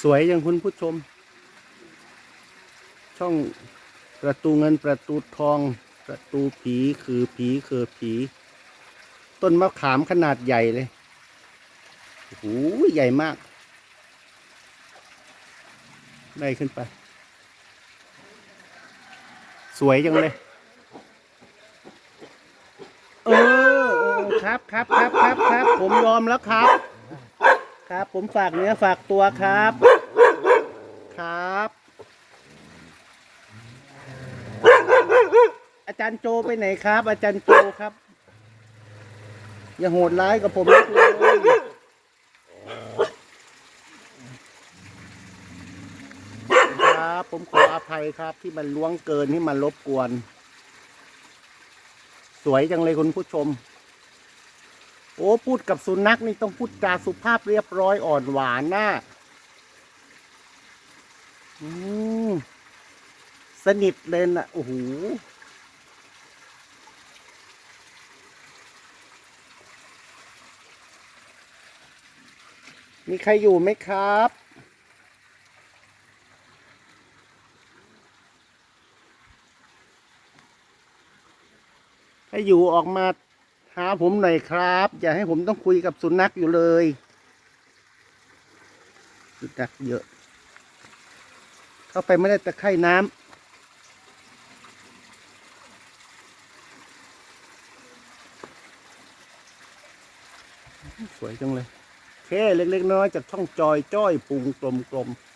สวยอย่างคุณผู้ชม ช่องประตูเงินประตูทอง ประตูผีคือผีคือผี ต้นมะขามขนาดใหญ่เลยโอ้โหใหญ่มาก ได้ขึ้นไป สวยจังเลย เออเออครับครับครับครับครับ ผมยอมแล้วครับ ครับ ผมฝากเนื้อฝากตัวครับ ครับ อาจารย์โจไปไหนครับ อาจารย์โจครับ อย่าโหดร้ายกับผมนักเลยครับ ผมขออภัยครับ ที่มันล่วงเกินที่มันรบกวน สวยจังเลยคุณผู้ชม โอ้พูดกับสุนัขนี่ต้องพูดจาสุภาพเรียบร้อยอ่อนหวานนะอืมสนิทเลยนะโอ้โหมีใครอยู่ไหมครับให้อยู่ออกมา หาผมหน่อยครับ อย่าให้ผมต้องคุยกับสุนัขอยู่เลย สุนัขเยอะ เข้าไปไม่ได้ตะไคร่น้ำสวยจังเลย แค่เล็ก ๆ น้อยๆจากช่องจอย จ้อย ปุงกลมๆ